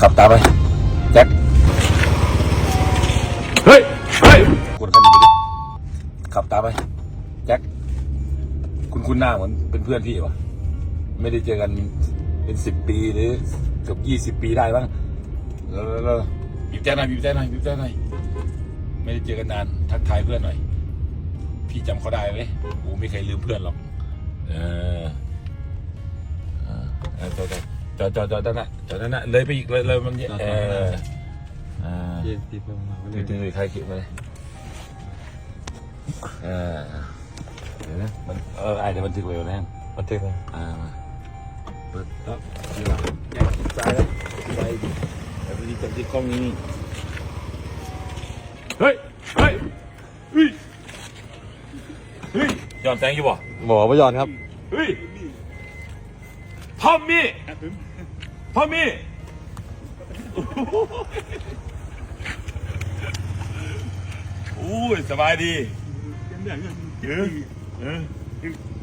ขับตามไปแจ็คเฮ้ยเฮ้ยกดคันนี้ไปดิขับตามไปแจ็คคุณคุณหน้าเหมือนเป็นเพื่อนพี่วะไม่ได้เจอกันเป็นสิบปีหรือเกือบยี่สิบปีได้บ้างแล้วแล้วแล้วบีบแจ้หน่อยบีบแจ้หน่อยบีบแจ้หน่อยไม่ได้เจอกันนานทักทายเพื่อนหน่อย พี่จำเขาได้ไหมกูไม่เคยลืมเพื่อนหรอก เออเออจอดจอด จอดจอดจอดนั่นน่ะจอดนั่นน่ะเลยไปอีกเลยเลยมันเยอะเอออ่าเย็นติดลงมาถือถือใครคิดมาเลยเออเดี๋ยวนะมันเออไอเดี๋ยวมันถึงเร็วนะบันทึกเลยอ่ามาเปิดครับดีละแยกซ้ายแล้วไปดิแต่พอดีจับที่กล้องนี้เฮ้ยเฮ้ยเฮ้ยเฮ้ยยอมแซงอยู่บ่หมอพยอนครับเฮ้ย พ่อมี่พ่อมี่โอ้ยสบายดีเออเออ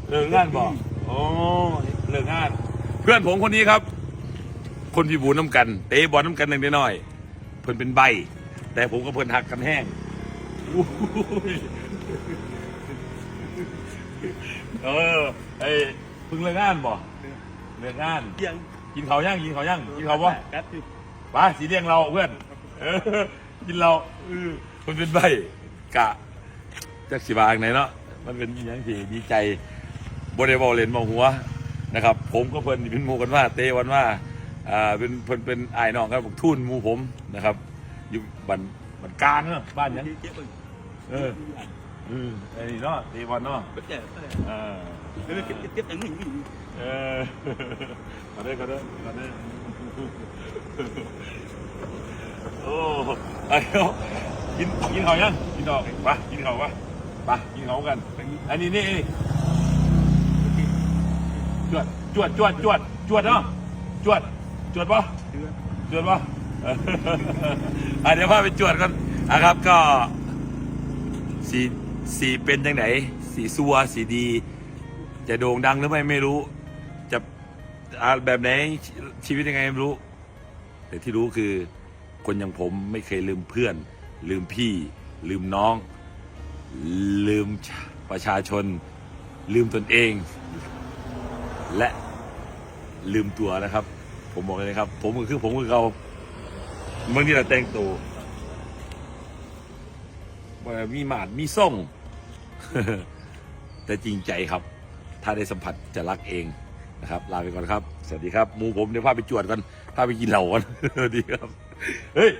เลิกงานบอกโอ้เลิกงาน เพื่อนผมคนนี้ครับ คนพี่บูน้ำกัน เตะบอลน้ำกันหนึ่งน้อยๆเพิ่นเป็นใบ แต่ผมก็เพิ่นหักกันแห้งโอ้ยเออไอ้เพิ่งเลิกงานบ่เลิกงานยังกินเขาวย่างกินเขาวย่างกินเขาวบ่กัดอยู่ไปสีเลี้ยงเราเพื่อนเออกินเราเออมันเป็นใบกะจักสิบางไหนเนาะมันเป็นอหย่างที่ดีใจบริบอลเลนมาหัวนะครับ ผมก็เพิ่นเป็นหมู่กันว่าเตวันว่าอ่าเป็นเพิ่นเป็นไอ้ายน้องครับบอกทุ่นหมู่ผมนะครับอยู่บันบันกลางเนาะบ้านหยัง เจ็บเลยเออเออไอ้นี่เนาะเตวันเนาะ เจ็บ เออ เออเจ็บเจ็บอย่างนี้เออขอได้ขอได้ขอได้โอ้ไอ้าะกินกินเขายังกินดอกไปกินเขาวปะไปกินเขากัน อันนี้นี่จวดจวดจวดจวดจวดเนาะจวดจวดปะจวดปะเอออะเดี๋ยวพาไปจวดกันนะครับก็สีสีเป็นจังไหนสีซัวสีดี จะโด่งดังหรือไม่ไม่รู้ จะแบบไหนชีวิตยังไงไม่รู้ แต่ที่รู้คือ คนอย่างผมไม่เคยลืมเพื่อน ลืมพี่ ลืมน้อง ลืมประชาชน ลืมตนเอง และลืมตัวนะครับ ผมบอกเลยนะครับ ผมก็คือผมคือเขาเมื่อนี้เราแต่งตัวมีหมาดมีส่ง แต่จริงใจครับ ถ้าได้สัมผัสจะรักเองนะครับ ลาไปก่อนครับ สวัสดีครับ มูผมเดี๋ยวพาไปจวดกันพาไปกินเหล่ากัน สวัสดีครับ เฮ้ย